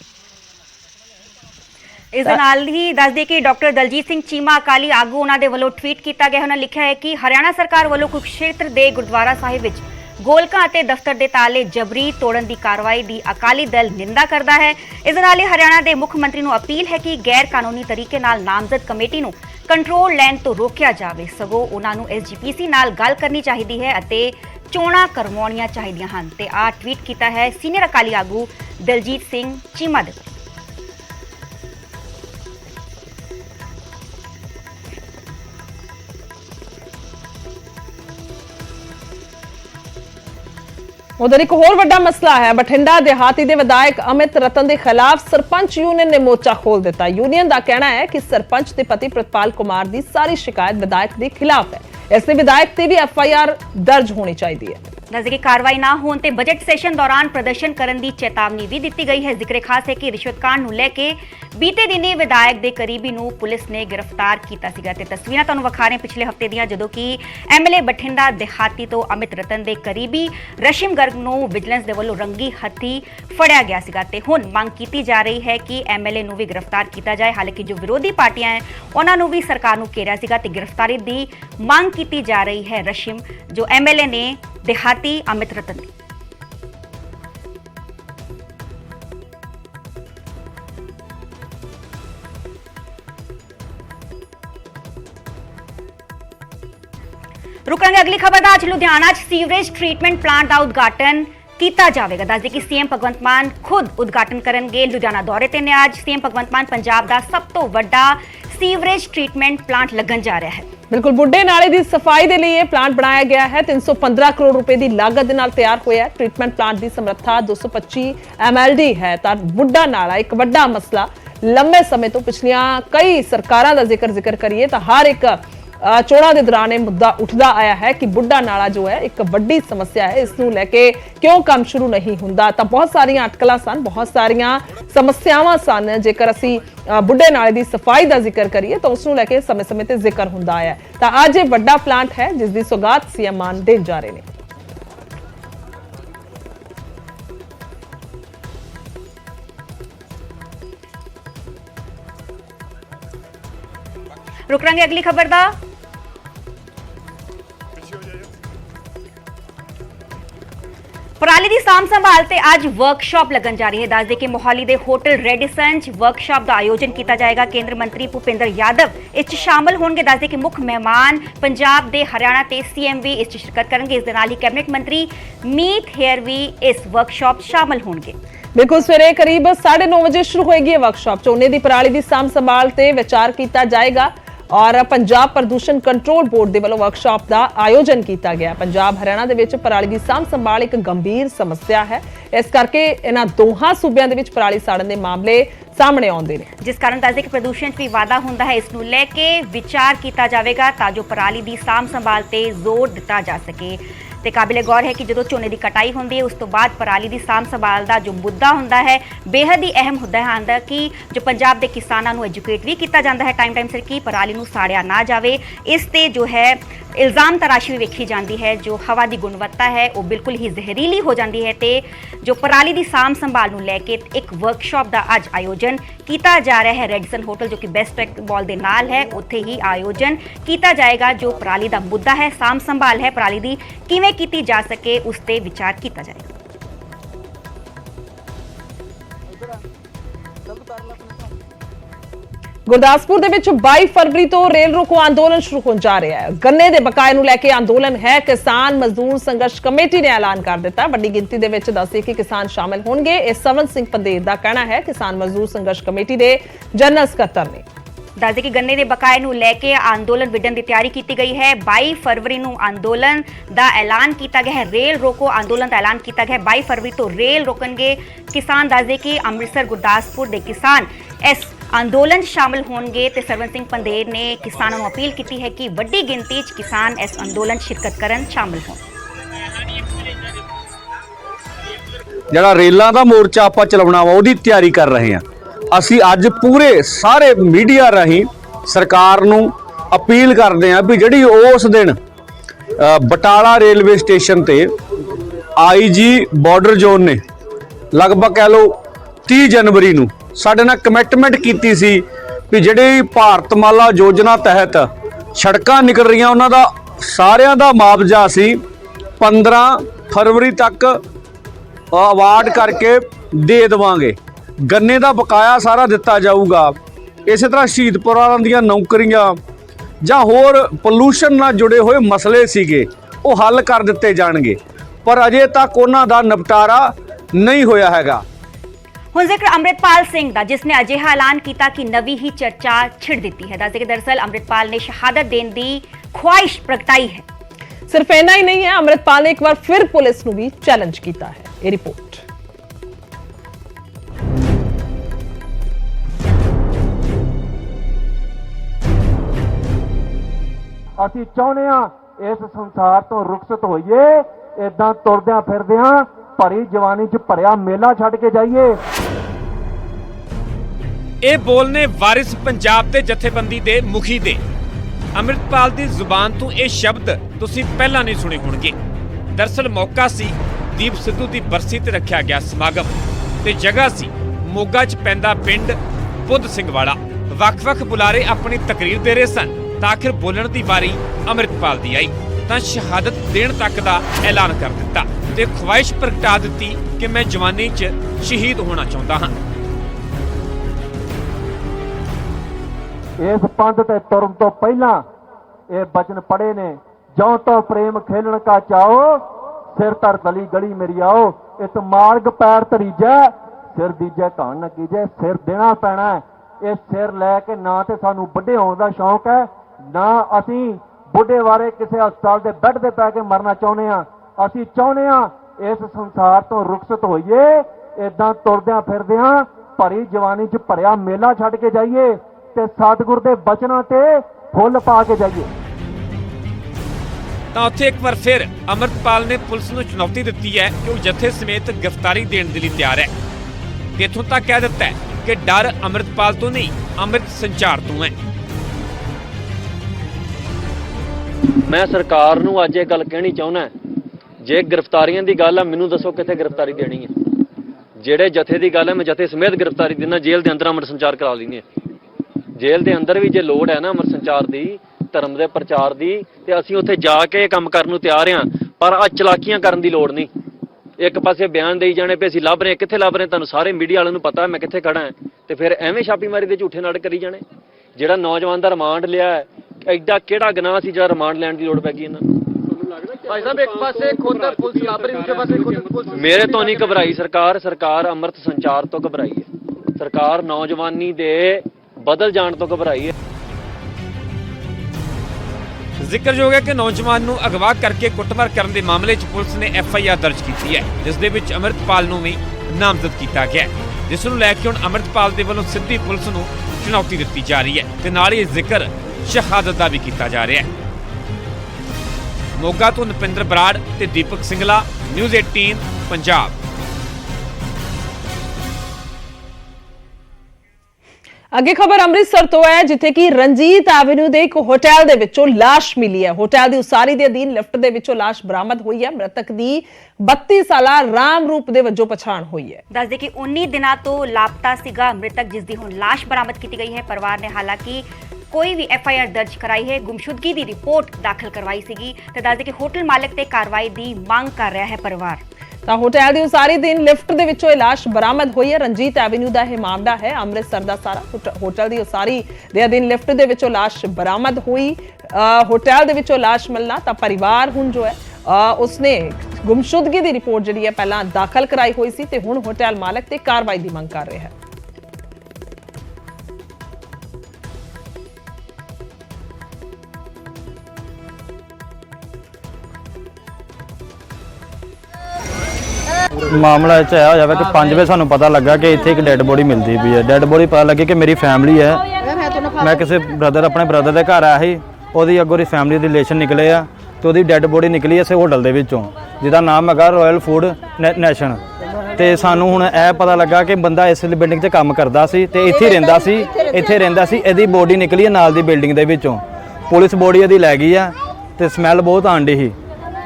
ਇਸ ਦੇ ਨਾਲ ਹੀ ਦੱਸ ਦਈਏ ਕਿ ਡਾਕਟਰ ਦਲਜੀਤ ਸਿੰਘ ਚੀਮਾ ਅਕਾਲੀ ਆਗੂ ਉਹਨਾਂ ਦੇ ਵੱਲੋਂ ਟਵੀਟ ਕੀਤਾ ਗਿਆ ਉਹਨਾਂ ਲਿਖਿਆ ਹੈ ਕਿ ਹਰਿਆਣਾ ਸਰਕਾਰ ਵੱਲੋਂ ਕੁਰੂਕਸ਼ੇਤਰ ਦੇ ਗੁਰਦੁਆਰਾ ਸਾਹਿਬ ਵਿੱਚ ਗੋਲਕਾਂ ਅਤੇ ਦਫ਼ਤਰ ਦੇ ਤਾਲੇ ਜਬਰੀ ਤੋੜਨ ਦੀ ਕਾਰਵਾਈ ਦੀ ਅਕਾਲੀ ਦਲ ਨਿੰਦਾ ਕਰਦਾ ਹੈ ਇਸ ਦੇ ਨਾਲ ਹੀ ਹਰਿਆਣਾ ਦੇ ਮੁੱਖ ਮੰਤਰੀ ਨੂੰ ਅਪੀਲ ਹੈ ਕਿ ਗੈਰ ਕਾਨੂੰਨੀ ਤਰੀਕੇ ਨਾਲ ਨਾਮਜ਼ਦ ਕਮੇਟੀ ਨੂੰ ਕੰਟਰੋਲ ਲੈਣ ਤੋਂ ਰੋਕਿਆ ਜਾਵੇ, ਸਗੋਂ ਉਹਨਾਂ ਨੂੰ ਐਸਜੀਪੀਸੀ ਨਾਲ ਗੱਲ ਕਰਨੀ ਚਾਹੀਦੀ ਹੈ ਅਤੇ ਚੋਣਾਂ ਕਰਵਾਉਣੀਆਂ ਚਾਹੀਦੀਆਂ ਹਨ। ਤੇ ਆ ਟਵੀਟ ਕੀਤਾ ਹੈ ਸੀਨੀਅਰ ਅਕਾਲੀ ਆਗੂ ਦਲਜੀਤ ਸਿੰਘ ਚੀਮਾ ਦੇ ਉਧਰ ਇੱਕ ਹੋਰ ਵੱਡਾ ਮਸਲਾ ਹੈ। ਬਠਿੰਡਾ ਦਿਹਾਤੀ ਦੇ ਵਿਧਾਇਕ ਅਮਿਤ ਰਤਨ ਦੇ ਖਿਲਾਫ ਸਰਪੰਚ ਯੂਨੀਅਨ ਨੇ ਮੋਰਚਾ ਖੋਲ ਦਿੱਤਾ। ਯੂਨੀਅਨ ਦਾ ਕਹਿਣਾ ਹੈ ਕਿ ਸਰਪੰਚ ਦੇ ਪਤੀ ਪ੍ਰਤਪਾਲ ਕੁਮਾਰ ਦੀ ਸਾਰੀ ਸ਼ਿਕਾਇਤ ਵਿਧਾਇਕ ਦੇ ਖਿਲਾਫ ਹੈ। ਇਸ ਲਈ ਵਿਧਾਇਕ ਤੇ ਵੀ ਐਫ ਆਈ ਆਰ ਦਰਜ ਹੋਣੀ ਚਾਹੀਦੀ ਹੈ। ਦੱਸਦੇ ਕਿ ਕਾਰਵਾਈ ਨਾ ਹੋਣ ਤੇ ਬਜਟ ਸੈਸ਼ਨ ਦੌਰਾਨ ਪ੍ਰਦਰਸ਼ਨ ਕਰਨ ਦੀ ਚੇਤਾਵਨੀ ਵੀ ਦਿੱਤੀ ਗਈ ਹੈ ਜ਼ਿਕਰੇ ਖਾਸ ਹੈ ਕਿ ਰਿਸ਼ਵਤ ਕਾਂਡ ਨੂੰ ਲੈ ਕੇ ਬੀਤੇ ਦਿਨੀ ਵਿਧਾਇਕ ਦੇ ਕਰੀਬੀ ਨੂੰ ਪੁਲਿਸ ਨੇ ਗ੍ਰਿਫਤਾਰ ਕੀਤਾ ਸੀਗਾ ਤੇ ਤਸਵੀਰਾਂ ਤੁਹਾਨੂੰ ਵਿਖਾ ਰਹੇ ਪਿਛਲੇ ਹਫ਼ਤੇ ਦੀਆਂ ਜਦੋਂ ਕਿ ਐਮਐਲਏ ਬਠਿੰਡਾ ਦਿਹਾਤੀ ਤੋਂ ਅਮਿਤ ਰਤਨ ਦੇ ਕਰੀਬੀ ਰਸ਼ਿਮ ਗਰਗ ਨੂੰ ਵਿਜੀਲੈਂਸ ਦੇ ਵੱਲੋਂ ਰੰਗੀ ਹੱਥੀ ਫੜਿਆ ਗਿਆ ਸੀਗਾ ਤੇ ਹੁਣ ਮੰਗ ਕੀਤੀ ਜਾ ਰਹੀ ਹੈ ਕਿ ਐਮਐਲਏ ਨੂੰ ਵੀ ਗ੍ਰਿਫਤਾਰ ਕੀਤਾ ਜਾਏ ਹਾਲਾਂਕਿ ਜੋ ਵਿਰੋਧੀ ਪਾਰਟੀਆਂ ਹੈ ਉਹਨਾਂ ਨੂੰ ਵੀ ਸਰਕਾਰ ਨੂੰ ਘੇਰਿਆ ਸੀਗਾ ਤੇ ਗ੍ਰਿਫਤਾਰੀ ਦੀ ਮੰਗ ਕੀਤੀ ਜਾ ਰਹੀ ਹੈ ਰਸ਼ਿਮ ਜੋ ਐਮਐਲਏ ਨੇ ਦਿਹਾਤੀ ਅਮਿਤ ਰਤਨ ਦੀ ਰੁਕਾਂਗੇ ਅਗਲੀ ਖਬਰ ਦਾ। ਅੱਜ ਲੁਧਿਆਣਾ 'ਚ ਸੀਵਰੇਜ ਟ੍ਰੀਟਮੈਂਟ ਪਲਾਂਟ ਦਾ ਉਦਘਾਟਨ ਕੀਤਾ ਜਾਵੇਗਾ। ਦੱਸਦੇ ਕਿ ਸੀਐਮ ਭਗਵੰਤ ਮਾਨ ਖੁਦ ਉਦਘਾਟਨ ਕਰਨਗੇ ਲੁਧਿਆਣਾ ਦੌਰੇ ਤੇ। ਨੇ ਅੱਜ ਸੀਐਮ ਭਗਵੰਤ ਮਾਨ ਪੰਜਾਬ ਦਾ ਸਭ ਤੋਂ ਵੱਡਾ ਸੀਵਰੇਜ ਟ੍ਰੀਟਮੈਂਟ ਪਲਾਂਟ ਲੱਗਣ ਜਾ ਰਿਹਾ ਹੈ। ਬਿਲਕੁਲ, ਬੁੱਢੇ ਨਾਲੇ ਦੀ ਸਫ਼ਾਈ ਦੇ ਲਈ ਇਹ ਪਲਾਂਟ ਬਣਾਇਆ ਗਿਆ ਹੈ। 315 ਕਰੋੜ ਰੁਪਏ ਦੀ ਲਾਗਤ ਦੇ ਨਾਲ ਤਿਆਰ ਹੋਇਆ ਹੈ। ਟ੍ਰੀਟਮੈਂਟ ਪਲਾਂਟ ਦੀ ਸਮਰੱਥਾ 225 ਐਮਐਲਡੀ ਹੈ। ਤਾਂ ਬੁੱਢਾ ਨਾਲਾ, ਇੱਕ ਵੱਡਾ ਮਸਲਾ ਲੰਮੇ ਸਮੇਂ ਤੋਂ ਪਿਛਲੀਆਂ ਕਈ ਸਰਕਾਰਾਂ ਦਾ ਜ਼ਿਕਰ ਜ਼ਿਕਰ ਕਰੀਏ ਤਾਂ ਹਰ ਇੱਕ ਚੋਣਾਂ ਦੇ ਦੌਰਾਨ ਇਹ ਮੁੱਦਾ ਉੱਠਦਾ ਆਇਆ ਹੈ ਕਿ ਬੁੱਢਾ ਨਾਲਾ ਜੋ ਹੈ ਇੱਕ ਵੱਡੀ ਸਮੱਸਿਆ ਹੈ। ਇਸ ਨੂੰ ਲੈ ਕੇ ਕਿਉਂ ਕੰਮ ਸ਼ੁਰੂ ਨਹੀਂ ਹੁੰਦਾ? ਤਾਂ ਬਹੁਤ ਸਾਰੀਆਂ ਅਟਕਲਾਂ ਸਨ ਬਹੁਤ ਸਾਰੀਆਂ ਸਮੱਸਿਆਵਾਂ ਸਨ। ਜੇਕਰ ਅਸੀਂ ਅ, ਬੁੱਢੇ ਨਾਲੇ ਦੀ ਸਫ਼ਾਈ ਦਾ ਜ਼ਿਕਰ ਕਰੀਏ ਤਾਂ ਉਸ ਨੂੰ ਲੈ ਕੇ ਸਮੇਂ-ਸਮੇਂ ਤੇ ਜ਼ਿਕਰ ਹੁੰਦਾ ਆਇਆ ਹੈ। ਤਾਂ ਅੱਜ ਇਹ ਵੱਡਾ ਪਲਾਂਟ ਹੈ ਜਿਸ ਦੀ ਸੁਗਾਤ ਸੀਐਮ ਮਾਨ ਦੇਣ ਜਾ ਰਹੇ ਨੇ। ਰੁਕ ਰਾਂਗੇ ਅਗਲੀ ਖਬਰ ਦਾ। ਪਰਾਲੀ ਦੀ ਸਾਂਭ ਸੰਭਾਲ ਤੇ ਅੱਜ ਵਰਕਸ਼ਾਪ ਲੱਗਣ ਜਾ ਰਹੀ ਹੈ। ਦੱਸਦੇ ਕਿ ਮੋਹਾਲੀ ਦੇ ਹੋਟਲ ਰੈਡੀਸਨ 'ਚ ਵਰਕਸ਼ਾਪ ਦਾ ਆਯੋਜਨ ਕੀਤਾ ਜਾਏਗਾ। ਕੇਂਦਰ ਮੰਤਰੀ ਭੁਪਿੰਦਰ ਯਾਦਵ ਇਸ 'ਚ ਸ਼ਾਮਲ ਹੋਣਗੇ। ਦੱਸਦੇ ਕਿ ਮੁੱਖ ਮਹਿਮਾਨ ਪੰਜਾਬ ਦੇ ਹਰਿਆਣਾ ਤੇ ਸੀਐਮ ਵੀ ਇਸ 'ਚ ਸ਼ਿਰਕਤ ਕਰਨਗੇ। ਇਸ ਦੇ ਨਾਲ ਹੀ ਕੈਬਨਿਟ ਮੰਤਰੀ ਮੀਤ ਹੇਅਰ ਵੀ ਇਸ ਵਰਕਸ਼ਾਪ ਸ਼ਾਮਲ ਹੋਣਗੇ। ਬਿਲਕੁਲ ਸਵੇਰੇ ਕਰੀਬ 9:30 ਵਜੇ ਸ਼ੁਰੂ ਹੋਏਗੀ ਇਹ ਵਰਕਸ਼ਾਪ ਝੋਨੇ ਦੀ ਪਰਾਲੀ ਦੀ ਸਾਂਭ ਸੰਭਾਲ ਤੇ ਵਿਚਾਰ ਕੀਤਾ ਜਾਏਗਾ। ਔਰ ਪੰਜਾਬ ਪ੍ਰਦੂਸ਼ਣ ਕੰਟਰੋਲ ਬੋਰਡ ਦੇ ਵੱਲੋਂ ਵਰਕਸ਼ਾਪ ਦਾ ਆਯੋਜਨ ਕੀਤਾ ਗਿਆ। ਪੰਜਾਬ ਹਰਿਆਣਾ ਦੇ ਵਿੱਚ ਪਰਾਲੀ ਦੀ ਸਾਂਭ ਸੰਭਾਲ ਇੱਕ ਗੰਭੀਰ ਸਮੱਸਿਆ ਹੈ। ਇਸ ਕਰਕੇ ਇਹਨਾਂ ਦੋਹਾਂ ਸੂਬਿਆਂ ਦੇ ਵਿੱਚ ਪਰਾਲੀ ਸਾੜਨ ਦੇ ਮਾਮਲੇ ਸਾਹਮਣੇ ਆਉਂਦੇ ਨੇ। ਜਿਸ ਕਾਰਨ ਦੱਸਦੇ ਕਿ ਪ੍ਰਦੂਸ਼ਣ 'ਚ ਵੀ ਵਾਧਾ ਹੁੰਦਾ ਹੈ, ਇਸ ਨੂੰ ਲੈ ਕੇ ਵਿਚਾਰ ਕੀਤਾ ਜਾਵੇਗਾ ਤਾਂ ਜੋ ਪਰਾਲੀ ਦੀ ਸਾਂਭ ਸੰਭਾਲ ਤੇ ਜ਼ੋਰ ਦਿੱਤਾ ਜਾ ਸਕੇ। ਤੇ ਕਾਬਿਲੇ ਗੌਰ ਹੈ ਕਿ ਜਦੋਂ ਝੋਨੇ ਦੀ ਕਟਾਈ ਹੁੰਦੀ ਹੈ, ਉਸ ਤੋਂ ਬਾਅਦ ਪਰਾਲੀ ਦੀ ਸਾਂਭ ਸੰਭਾਲ ਦਾ ਜੋ ਮੁੱਦਾ ਹੁੰਦਾ ਹੈ ਬੇहद ਹੀ ਅਹਿਮ ਹੁੰਦਾ ਹੈ ਆਂਦਾ ਕਿ ਜੋ ਪੰਜਾਬ ਦੇ ਕਿਸਾਨਾਂ ਨੂੰ ਐਜੂਕੇਟ ਵੀ ਕੀਤਾ ਜਾਂਦਾ ਹੈ ਟਾਈਮ ਟਾਈਮ ਸਿਰ ਕਿ ਪਰਾਲੀ ਨੂੰ ਸਾੜਿਆ ਨਾ ਜਾਵੇ। ਇਸ ਤੇ ਜੋ ਹੈ, ਇਲਜ਼ਾਮ ਤਰਾਸ਼ੀ ਵੀ ਵੇਖੀ ਜਾਂਦੀ ਹੈ, ਜੋ ਹਵਾ ਦੀ ਗੁਣਵੱਤਾ ਹੈ, ਉਹ ਬਿਲਕੁਲ ਹੀ ਜ਼ਹਿਰੀਲੀ ਹੋ ਜਾਂਦੀ ਹੈ ਤੇ ਜੋ ਪਰਾਲੀ ਦੀ ਸਾਂਭ ਸੰਭਾਲ ਨੂੰ ਲੈ ਕੇ ਇੱਕ ਵਰਕਸ਼ਾਪ ਦਾ ਅੱਜ ਆਯੋਜਨ ਕੀਤਾ ਜਾ ਰਿਹਾ ਹੈ। ਰੈਡਸਨ ਹੋਟਲ ਜੋ ਕਿ ਬੈਸਟ ਟੈਕ ਬਾਲ ਦੇ ਨਾਲ ਹੈ, ਉੱਥੇ ਹੀ ਆਯੋਜਨ ਕੀਤਾ ਜਾਏਗਾ, ਜੋ ਪਰਾਲੀ ਦਾ ਮੁੱਦਾ ਹੈ, ਸਾਂਭ ਸੰਭਾਲ ਹੈ। ਪਰਾਲੀ ਦੀ ਕਿਵੇਂ ਕੀਤੀ ਜਾ ਸਕੇ, ਉਸ ਤੇ ਵਿਚਾਰ ਕੀਤਾ ਜਾਏਗਾ। ਗੁਰਦਾਸਪੁਰ ਦੇ ਵਿੱਚ 22 ਫਰਵਰੀ ਤੋਂ ਰੇਲ ਰੋਕੋ ਅੰਦੋਲਨ ਸ਼ੁਰੂ ਹੋਣ ਜਾ ਰਿਹਾ ਹੈ। ਗੰਨੇ ਦੇ ਬਕਾਏ ਨੂੰ ਲੈ ਕੇ ਅੰਦੋਲਨ ਹੈ। ਕਿਸਾਨ ਮਜ਼ਦੂਰ ਸੰਘਰਸ਼ ਕਮੇਟੀ ਨੇ ਐਲਾਨ ਕਰ ਦਿੱਤਾ। ਵੱਡੀ ਗਿਣਤੀ ਦੇ ਵਿੱਚ ਦੱਸੇ ਕਿ ਕਿਸਾਨ ਸ਼ਾਮਲ ਹੋਣਗੇ। ਇਹ ਸਵਨ ਸਿੰਘ ਪੰਦੇਰ ਦਾ ਕਹਿਣਾ ਹੈ, ਕਿਸਾਨ ਮਜ਼ਦੂਰ ਸੰਘਰਸ਼ ਕਮੇਟੀ ਦੇ ਜਨਰਲ ਸਕੱਤਰ ਨੇ। ਦੱਸਦੇ ਕਿ ਗੰਨੇ ਦੇ ਬਕਾਏ ਨੂੰ ਲੈ ਕੇ ਅੰਦੋਲਨ ਵਿੱਢਣ ਦੀ ਤਿਆਰੀ ਕੀਤੀ ਗਈ ਹੈ। 22 ਫਰਵਰੀ ਨੂੰ ਅੰਦੋਲਨ ਦਾ ਐਲਾਨ ਕੀਤਾ ਗਿਆ ਹੈ। ਰੇਲ ਰੋਕੋ ਅੰਦੋਲਨ ਦਾ ਐਲਾਨ ਕੀਤਾ ਗਿਆ ਹੈ। 22 ਫਰਵਰੀ ਤੋਂ ਰੇਲ ਰੋਕਣਗੇ। ਕਿਸਾਨ ਦੱਸਦੇ ਕਿ ਅੰਮ੍ਰਿਤਸਰ, ਗੁਰਦਾਸਪੁਰ ਦੇ ਕਿਸਾਨ ਇਸ ਅੰਦੋਲਨ 'ਚ ਸ਼ਾਮਲ ਹੋਣਗੇ ਤੇ ਸਰਵਨ ਸਿੰਘ ਪੰਦੇਰ ਨੇ ਕਿਸਾਨਾਂ ਨੂੰ ਅਪੀਲ ਕੀਤੀ ਹੈ ਕਿ ਵੱਡੀ ਗਿਣਤੀ 'ਚ ਕਿਸਾਨ ਇਸ ਅੰਦੋਲਨ ਸ਼ਿਰਕਤ ਕਰਨ ਸ਼ਾਮਲ ਹੋਣ। ਜਿਹੜਾ ਰੇਲਾਂ ਦਾ ਮੋਰਚਾ ਆਪਾਂ ਚਲਾਉਣਾ ਵਾ, ਉਹਦੀ ਤਿਆਰੀ ਕਰ ਰਹੇ ਹਾਂ। ਅਸੀਂ ਅੱਜ ਪੂਰੇ ਸਾਰੇ ਮੀਡੀਆ ਰਾਹੀਂ ਸਰਕਾਰ ਨੂੰ ਅਪੀਲ ਕਰਦੇ ਹਾਂ ਵੀ ਜਿਹੜੀ ਉਸ ਦਿਨ ਬਟਾਲਾ ਰੇਲਵੇ ਸਟੇਸ਼ਨ ਤੇ ਆਈਜੀ ਬਾਰਡਰ ਜ਼ੋਨ ਨੇ ਲਗਭਗ ਕਹਿ ਲਓ 30 ਜਨਵਰੀ ਨੂੰ ਸਾਡੇ ਨਾਲ ਕਮਿਟਮੈਂਟ ਕੀਤੀ ਸੀ ਵੀ ਜਿਹੜੀ ਭਾਰਤਮਾਲਾ ਯੋਜਨਾ ਤਹਿਤ ਸੜਕਾਂ ਨਿਕਲ ਰਹੀਆਂ, ਉਹਨਾਂ ਦਾ ਸਾਰਿਆਂ ਦਾ ਮੁਆਵਜ਼ਾ ਸੀ 15 ਫਰਵਰੀ ਤੱਕ ਅਵਾਰਡ ਕਰਕੇ ਦੇ ਦੇਵਾਂਗੇ। ਗੰਨੇ ਦਾ ਬਕਾਇਆ ਸਾਰਾ ਦਿੱਤਾ ਜਾਊਗਾ। ਇਸੇ ਤਰ੍ਹਾਂ ਸ਼ਹੀਦ ਪਰਿਵਾਰਾਂ ਦੀਆਂ ਨੌਕਰੀਆਂ ਜਾਂ ਹੋਰ ਪੋਲੂਸ਼ਨ ਨਾਲ ਜੁੜੇ ਹੋਏ ਮਸਲੇ ਸੀਗੇ ਉਹ ਹੱਲ ਕਰ ਦਿੱਤੇ ਜਾਣਗੇ। ਪਰ ਅਜੇ ਤੱਕ ਉਹਨਾਂ ਦਾ ਨਿਪਟਾਰਾ ਨਹੀਂ ਹੋਇਆ ਹੈਗਾ। ਹੁਣ ਜ਼ਿਕਰ ਅੰਮ੍ਰਿਤਪਾਲ ਸਿੰਘ ਦਾ ਜਿਸ ਨੇ ਅਜਿਹਾ ਐਲਾਨ ਕੀਤਾ ਕਿ ਨਵੀਂ ਹੀ ਚਰਚਾ ਛਿੜ ਦਿੱਤੀ ਹੈ। ਦੱਸਦੇ ਕਿ ਦਰਅਸਲ ਅੰਮ੍ਰਿਤਪਾਲ ਨੇ ਸ਼ਹਾਦਤ ਦੇਣ ਦੀ ਖੁਆਇਸ਼ ਪ੍ਰਗਟਾਈ ਹੈ। ਸਿਰਫ ਇੰਨਾ ਹੀ ਨਹੀਂ ਹੈ ਅੰਮ੍ਰਿਤਪਾਲ ਨੇ ਇੱਕ ਵਾਰ ਫਿਰ ਪੁਲਿਸ ਨੂੰ ਵੀ ਚੈਲੰਜ ਕੀਤਾ ਹੈ। ਇਹ ਰਿਪੋਰਟ। ਅਸੀਂ ਚਾਹੁੰਦੇ ਆ ਇਸ ਸੰਸਾਰ ਤੋਂ ਰੁਖਸਤ ਹੋਈਏ ਇਦਾਂ ਤੁਰਦਿਆਂ ਫਿਰਦਿਆਂ ਭਰੀ ਜਵਾਨੀ 'ਚ ਭਰਿਆ ਮੇਲਾ ਛੱਡ ਕੇ ਜਾਈਏ। ਇਹ ਬੋਲ ਨੇ ਵਾਰਿਸ ਪੰਜਾਬ ਦੇ ਜਥੇਬੰਦੀ ਦੇ ਮੁਖੀ ਦੇ। ਅੰਮ੍ਰਿਤਪਾਲ ਦੀ ਜ਼ੁਬਾਨ ਤੋਂ ਇਹ ਸ਼ਬਦ ਤੁਸੀਂ ਪਹਿਲਾਂ ਨਹੀਂ ਸੁਣੇ ਹੋਣਗੇ। ਦਰਸਲ ਮੌਕਾ ਸੀ ਦੀਪ ਸਿੱਧੂ ਦੀ ਬਰਸੀ ਤੇ ਰੱਖਿਆ ਗਿਆ ਸਮਾਗਮ ਤੇ ਜਗ੍ਹਾ ਸੀ ਮੋਗਾ 'ਚ ਪੈਂਦਾ ਪਿੰਡ ਬੁੱਧ ਸਿੰਘ ਵਾਲਾ। ਵੱਖ-ਵੱਖ ਬੁਲਾਰੇ ਆਪਣੀ ਤਕਰੀਰ ਦੇ ਰਹੇ ਸਨ। ਤਾਂ ਆਖਿਰ ਬੋਲਣ ਦੀ ਵਾਰੀ ਅੰਮ੍ਰਿਤਪਾਲ ਦੀ ਆਈ, ਤਾਂ ਸ਼ਹਾਦਤ ਦੇਣ ਤੱਕ ਦਾ ਐਲਾਨ ਕਰ ਦਿੱਤਾ ਤੇ ਖੁਆਇਸ਼ ਪ੍ਰਗਟਾ ਦਿੱਤੀ ਕਿ ਮੈਂ ਜਵਾਨੀ 'ਚ ਸ਼ਹੀਦ ਹੋਣਾ ਚਾਹੁੰਦਾ ਹਾਂ। ਇਸ ਪੰਧ ਤੇ ਤੁਰਨ ਤੋਂ ਪਹਿਲਾਂ ਇਹ ਬਚਨ ਪੜੇ ਨੇ ਜੋ ਤੋ ਪ੍ਰੇਮ ਖੇਲਣ ਕਾ ਚਾਓ ਸਿਰ ਧਰ ਦਲੀ ਗਲੀ ਮੇਰੀ ਆਓ, ਇਸ ਮਾਰਗ ਪੈਰ ਧਰੀਜੈ, ਸਿਰ ਦੀਜੈ ਕਾਣ ਨਾ ਕੀਜੈ, ਸਿਰ ਦੇਣਾ ਪੈਣਾ ਇਹ ਸਿਰ ਲੈ ਕੇ ਨਾ ਤੇ ਸਾਨੂੰ ਵੱਡੇ ਹੋਣ ਦਾ ਸ਼ੌਂਕ ਹੈ ਨਾ ਅਸੀਂ ਬੁੱਢੇ ਵਾਰੇ ਕਿਸੇ ਹਸਪਤਾਲ ਦੇ ਬੈੱਡ ਤੇ ਪੈ ਕੇ ਮਰਨਾ ਚਾਹੁੰਦੇ ਆ ਅਸੀਂ ਚਾਹੁੰਦੇ ਆ ਇਸ ਸੰਸਾਰ ਤੋਂ ਰੁਖਸਤ ਹੋਈਏ ਇਦਾਂ ਤੁਰਦਿਆਂ ਫਿਰਦਿਆਂ ਭਰੀ ਜਵਾਨੀ 'ਚ ਭਰਿਆ ਮੇਲਾ ਛੱਡ ਕੇ ਜਾਈਏ ਤੇ ਸਤਿਗੁਰ ਦੇ ਬਚਨਾਂ ਤੇ ਫੁੱਲ ਪਾ ਕੇ ਜਾਈਏ। ਤਾਂ ਉੱਥੇ ਇੱਕ ਵਾਰ ਫਿਰ ਅਮਰਤਪਾਲ ਨੇ ਪੁਲਿਸ ਨੂੰ ਚੁਣੌਤੀ ਦਿੱਤੀ ਹੈ ਕਿ ਉਹ ਜਥੇ ਸਮੇਤ ਗ੍ਰਿਫਤਾਰੀ ਦੇਣ ਦੇ ਲਈ ਤਿਆਰ ਹੈ। ਤੇ ਇੱਥੋਂ ਤੱਕ ਕਹਿ ਦਿੱਤਾ ਹੈ ਕਿ ਡਰ ਅਮਰਤਪਾਲ ਤੋਂ ਨਹੀਂ, ਅੰਮ੍ਰਿਤ ਸੰਚਾਰ ਤੋਂ ਹੈ। ਮੈਂ ਸਰਕਾਰ ਨੂੰ ਅੱਜ ਇਹ ਗੱਲ ਕਹਿਣੀ ਚਾਹੁੰਦਾ ਜੇ ਗ੍ਰਿਫਤਾਰੀਆਂ ਦੀ ਗੱਲ ਆ ਮੈਨੂੰ ਦੱਸੋ ਕਿੱਥੇ ਗ੍ਰਿਫਤਾਰੀ ਦੇਣੀ ਹੈ ਜਿਹੜੇ ਜਥੇ ਦੀ ਗੱਲ ਹੈ ਮੈਂ ਜਥੇ ਸਮੇਤ ਗ੍ਰਿਫਤਾਰੀ ਦਿੰਦਾ ਜੇਲ੍ਹ ਦੇ ਅੰਦਰ ਅੰਮ੍ਰਿਤ ਸੰਚਾਰ ਕਰਾ ਲੈਣੀ ਹੈ। ਜੇਲ੍ਹ ਦੇ ਅੰਦਰ ਵੀ ਜੇ ਲੋੜ ਹੈ ਨਾ ਅੰਮ੍ਰਿਤ ਸੰਚਾਰ ਦੀ ਧਰਮ ਦੇ ਪ੍ਰਚਾਰ ਦੀ ਤੇ ਅਸੀਂ ਉੱਥੇ ਜਾ ਕੇ ਕੰਮ ਕਰਨ ਨੂੰ ਤਿਆਰ ਹਾਂ ਪਰ ਆ ਚਲਾਕੀਆਂ ਕਰਨ ਦੀ ਲੋੜ ਨਹੀਂ। ਇੱਕ ਪਾਸੇ ਬਿਆਨ ਦੇਈ ਜਾਣੇ ਪਏ ਅਸੀਂ ਲੱਭ ਰਹੇ ਹਾਂ, ਕਿੱਥੇ ਲੱਭ ਰਹੇ ਹਾਂ? ਤੁਹਾਨੂੰ ਸਾਰੇ ਮੀਡੀਆ ਵਾਲਿਆਂ ਨੂੰ ਪਤਾ ਮੈਂ ਕਿੱਥੇ ਖੜਾ ਤੇ ਫਿਰ ਐਵੇਂ ਛਾਪੀਮਾਰੀ ਦੇ ਝੂਠੇ ਨਾਟਕ ਕਰੀ ਜਾਣੇ। ਜਿਹੜਾ ਨੌਜਵਾਨ ਦਾ ਰਿਮਾਂਡ ਲਿਆ ਐਡਾ ਕਿਹੜਾ ਗੁਨਾਹ ਸੀ ਜਿਹੜਾ ਰਿਮਾਂਡ ਲੈਣ ਦੀ ਲੋੜ ਪੈ ਗਈ ਇਹਨਾਂ ਨੂੰ? ਭਾਈ ਸਾਹਿਬ ਇੱਕ ਪਾਸੇ ਖੁਦ ਪੁਲਿਸ ਲੱਭ ਰਹੀ ਦੂਜੇ ਪਾਸੇ ਖੁਦ ਪੁਲਿਸ ਮੇਰੇ ਤੋਂ ਨਹੀਂ ਘਬਰਾਈ ਸਰਕਾਰ ਸਰਕਾਰ ਅੰਮ੍ਰਿਤ ਸੰਚਾਰ ਤੋਂ ਘਬਰਾਈ ਹੈ। ਸਰਕਾਰ ਨੌਜਵਾਨੀ ਦੇ ਬਦਲ ਜਾਣ ਤੋਂ ਘਬਰਾਈ ਹੈ। ਜ਼ਿਕਰਯੋਗ ਹੈ ਕਿ ਨੌਜਵਾਨ ਨੂੰ ਅਗਵਾ ਕਰਕੇ ਕੁੱਟਮਾਰ ਕਰਨ ਦੇ ਮਾਮਲੇ 'ਚ ਪੁਲਿਸ ਨੇ ਐਫ ਆਈ ਆਰ ਦਰਜ ਕੀਤੀ ਹੈ ਜਿਸ ਦੇ ਵਿੱਚ ਅਮਰਤਪਾਲ ਨੂੰ ਵੀ ਨਾਮਜ਼ਦ ਕੀਤਾ ਗਿਆ ਹੈ। ਜਿਸ ਨੂੰ ਲੈ ਕੇ ਹੁਣ ਅਮਰਤਪਾਲ ਦੇ ਵੱਲੋਂ ਸਿੱਧੀ ਪੁਲਿਸ ਨੂੰ ਚੁਣੌਤੀ ਦਿੱਤੀ ਜਾ ਰਹੀ ਹੈ ਤੇ ਨਾਲ ਹੀ ਜ਼ਿਕਰ ਸ਼ਹਾਦਤ ਦਾ ਵੀ ਕੀਤਾ ਜਾ ਰਿਹਾ ਹੈ। ਮੋਗਾ ਤੋਂ ਨਪਿੰਦਰ ਬਰਾੜ ਤੇ ਦੀਪਕ ਸਿੰਗਲਾ ਨਿਊਜ਼ 18 ਪੰਜਾਬ। ਅੱਗੇ ਖਬਰ ਅੰਮ੍ਰਿਤਸਰ ਤੋਂ ਹੈ ਜਿੱਥੇ ਕਿ ਰਣਜੀਤ ਐਵਨਿਊ ਦੇ ਇੱਕ ਹੋਟਲ ਦੇ ਵਿੱਚੋਂ ਲਾਸ਼ ਮਿਲੀ ਹੈ। ਹੋਟਲ ਦੀ ਉਸਾਰੀ ਦੇ ਅਧੀਨ ਲਿਫਟ ਦੇ ਵਿੱਚੋਂ ਲਾਸ਼ ਬਰਾਮਦ ਹੋਈ ਹੈ। ਮ੍ਰਿਤਕ ਦੀ 32 ਸਾਲਾ ਰਾਮ ਰੂਪ ਦੇ ਵਜੋਂ ਪਛਾਣ ਹੋਈ ਹੈ। ਦੱਸਦੇ ਕਿ 19 ਦਿਨਾਂ ਤੋਂ ਲਾਪਤਾ ਸੀਗਾ ਮ੍ਰਿਤਕ ਜਿਸ ਦੀ ਹੁਣ ਲਾਸ਼ ਬਰਾਮਦ ਕੀਤੀ ਗਈ ਹੈ। ਪਰਿਵਾਰ ਨੇ ਹਾਲਾਂਕਿ ਕੋਈ ਵੀ ਐਫ ਆਈ ਆਰ ਦਰਜ ਕਰਾਈ ਹੈ ਗੁੰਮਸ਼ੁਦਗੀ ਦੀ ਰਿਪੋਰਟ ਦਾਖਲ ਕਰਵਾਈ ਸੀਗੀ ਤੇ ਦੱਸਦੇ ਕਿ ਹੋਟਲ ਮਾਲਕ ਤੇ ਕਾਰਵਾਈ ਦੀ ਮੰਗ ਕਰ ਰਿਹਾ ਹੈ ਪਰਿਵਾਰ। ਤਾਂ ਹੋਟਲ ਦੀ ਉਸਾਰੀ ਦਿਨ ਲਿਫਟ ਦੇ ਵਿੱਚੋਂ ਇਹ ਲਾਸ਼ ਬਰਾਮਦ ਹੋਈ ਹੈ। ਰਣਜੀਤ ਐਵਨਿਊ ਦਾ ਇਹ ਮਾਮਲਾ ਹੈ। ਅੰਮ੍ਰਿਤਸਰ ਦਾ ਸਾਰਾ ਹੋਟਲ ਦੀ ਉਸਾਰੀ ਦੇ ਅਧੀਨ ਲਿਫਟ ਦੇ ਵਿੱਚੋਂ ਲਾਸ਼ ਬਰਾਮਦ ਹੋਈ। ਹੋਟਲ ਦੇ ਵਿੱਚੋਂ ਲਾਸ਼ ਮਿਲਣਾ ਤਾਂ ਪਰਿਵਾਰ ਹੁਣ ਜੋ ਹੈ ਅ, ਉਸਨੇ ਗੁੰਮਸ਼ੁਦਗੀ ਦੀ ਰਿਪੋਰਟ ਜਿਹੜੀ ਹੈ ਪਹਿਲਾਂ ਦਾਖਲ ਕਰਾਈ ਹੋਈ ਸੀ ਤੇ ਹੁਣ ਹੋਟਲ ਮਾਲਕ ਤੇ ਕਾਰਵਾਈ ਦੀ ਮੰਗ ਕਰ ਰਿਹਾ ਹੈ। ਮਾਮਲਾ ਇਹ 'ਚ ਆਇਆ ਜਾਵੇ ਕਿ 5 ਵਜੇ ਸਾਨੂੰ ਪਤਾ ਲੱਗਾ ਕਿ ਇੱਥੇ ਇੱਕ ਡੈੱਡ ਬੋਡੀ ਮਿਲਦੀ ਪਈ ਹੈ। ਡੈੱਡ ਬੋਡੀ ਪਤਾ ਲੱਗੀ ਕਿ ਮੇਰੀ ਫੈਮਿਲੀ ਹੈ। ਮੈਂ ਕਿਸੇ ਬ੍ਰਦਰ ਆਪਣੇ ਬ੍ਰਦਰ ਦੇ ਘਰ ਆਇਆ ਸੀ। ਉਹਦੀ ਅੱਗੋਂ ਦੀ ਫੈਮਿਲੀ ਦੇ ਰਿਲੇਸ਼ਨ ਨਿਕਲੇ ਆ ਤੇ ਉਹਦੀ ਡੈੱਡ ਬੋਡੀ ਨਿਕਲੀ ਇਸੇ ਹੋਟਲ ਦੇ ਵਿੱਚੋਂ। ਜਿਹਦਾ ਨਾਮ ਹੈਗਾ ਰਾਇਲ ਫੂਡ ਨੈਸ਼ਨ ਤੇ ਸਾਨੂੰ ਹੁਣ ਇਹ ਪਤਾ ਲੱਗਾ ਕਿ ਬੰਦਾ ਇਸ ਬਿਲਡਿੰਗ 'ਚ ਕੰਮ ਕਰਦਾ ਸੀ ਤੇ ਇੱਥੇ ਰਹਿੰਦਾ ਸੀ ਇੱਥੇ ਰਹਿੰਦਾ ਸੀ ਇਹਦੀ ਬੋਡੀ ਨਿਕਲੀ ਹੈ ਨਾਲ ਦੀ ਬਿਲਡਿੰਗ ਦੇ ਵਿੱਚੋਂ। ਪੁਲਿਸ ਬੋਡੀ ਇਹਦੀ ਲੈ ਗਈ ਆ ਤੇ ਸਮੈਲ ਬਹੁਤ ਆਂਡੀ ਸੀ।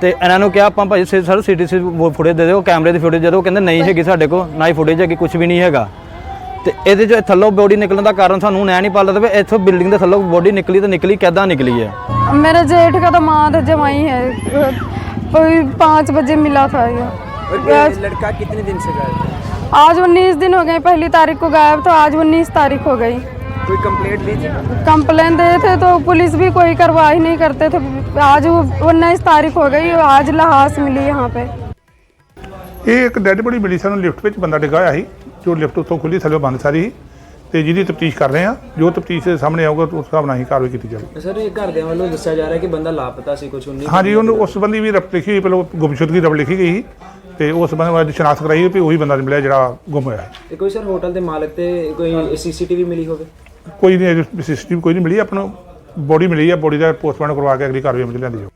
ਤੇ ਇਹਨਾਂ ਨੂੰ ਕਿਹਾ ਆਪਾਂ ਭਾਈ ਸੇ- ਸਰ ਸੀਟੀਸੀ ਫੁਟੇਜ ਦੇ ਦਿਓ ਕੈਮਰੇ ਦੀ ਫੁਟੇਜ ਦੇ ਦਿਓ ਕਹਿੰਦੇ ਨਹੀਂ ਹੈਗੀ ਸਾਡੇ ਕੋਲ ਨਾ ਹੀ ਫੁਟੇਜ ਹੈਗੀ ਕੁਝ ਵੀ ਨਹੀਂ ਹੈਗਾ ਤੇ ਇਹਦੇ ਚ ਥੱਲੋਂ ਬੋਡੀ ਨਿਕਲਣ ਦਾ ਕਾਰਨ ਸਾਨੂੰ ਹੁਣ ਐ ਨਹੀਂ ਪਤਾ ਲੱਗਦਾ ਵੀ ਇੱਥੋਂ ਬਿਲਡਿੰਗ ਦੇ ਥੱਲੋਂ ਬੋਡੀ ਨਿਕਲੀ ਤਾਂ ਨਿਕਲੀ ਕਿੱਦਾਂ ਨਿਕਲੀ ਹੈ मेरे जेठ का तो माँ तो जमाई है कोई पाँच बजे मिला था ये लड़का कितने दिन से गायब आज उन्नीस दिन हो गए पहली तारीख को गायब तो आज उन्नीस तारीख हो गई कोई कंप्लेंट दी थी कंप्लेंट दिए थे तो पुलिस भी कोई कार्रवाई नहीं करते थे आज उन्नीस तारीख हो गई आज लाश मिली यहाँ पे ਇਹ ਇੱਕ ਡੈੱਡ ਬੋਡੀ ਮਿਲੀ ਸਾਨੂੰ ਲਿਫਟ ਵਿੱਚ ਬੰਦਾ ਡਿੱਗਾ ਹੋਇਆ ਸੀ ਜੋ ਲਿਫਟ ਉੱਥੋਂ ਖੁੱਲੀ ਥੱਲੇ ਬੰਦ ਸਾਰੀ ਸੀ ਤੇ ਜਿਹਦੀ ਤਫਤੀਸ਼ ਕਰ ਰਹੇ ਆ ਜੋ ਤਫਤੀਸ਼ ਦੇ ਸਾਹਮਣੇ ਆਊਗਾ ਉਸ ਹਿਸਾਬ ਨਾਲ ਹੀ ਕਾਰਵਾਈ ਕੀਤੀ ਜਾਵੇਗੀ ਸਰ ਇਹ ਘਰਦਿਆਂ ਵੱਲੋਂ ਦੱਸਿਆ ਜਾ ਰਿਹਾ ਕਿ ਬੰਦਾ ਲਾਪਤਾ ਸੀ ਕੁਝ 19 ਹਾਂਜੀ ਉਹਨੂੰ ਉਸ ਸੰਬੰਧੀ ਵੀ ਰਪਟ ਲਿਖੀ ਹੋਈ ਪਹਿਲਾਂ ਗੁੰਮਸ਼ੁਦਗੀ ਰਪਟ ਲਿਖੀ ਗਈ ਸੀ ਤੇ ਉਸ ਸੰਬੰਧ ਵਿੱਚ ਸ਼ਨਾਖਤ ਕਰਾਈ ਵੀ ਉਹੀ ਬੰਦਾ ਮਿਲਿਆ ਜਿਹੜਾ ਗੁੰਮ ਹੋਇਆ ਹੈ। ਤੇ ਕੋਈ ਸਰ ਹੋਟਲ ਦੇ ਮਾਲਕ ਤੇ ਕੋਈ ਸੀਸੀਟੀਵੀ ਮਿਲੀ ਹੋਵੇ ਕੋਈ ਨਹੀਂ ਸਿਸਟਮ ਕੋਈ ਨਹੀਂ ਮਿਲੀ, ਆਪਣਾ ਬੋਡੀ ਮਿਲੀ ਹੈ ਬੋਡੀ ਦਾ ਪੋਸਟਮਾਰਟਮ ਕਰਵਾ ਕੇ ਅਗਲੀ ਕਾਰਵਾਈ ਅਮਲ ਚ ਲਿਆਂਦੀ ਜਾਊ।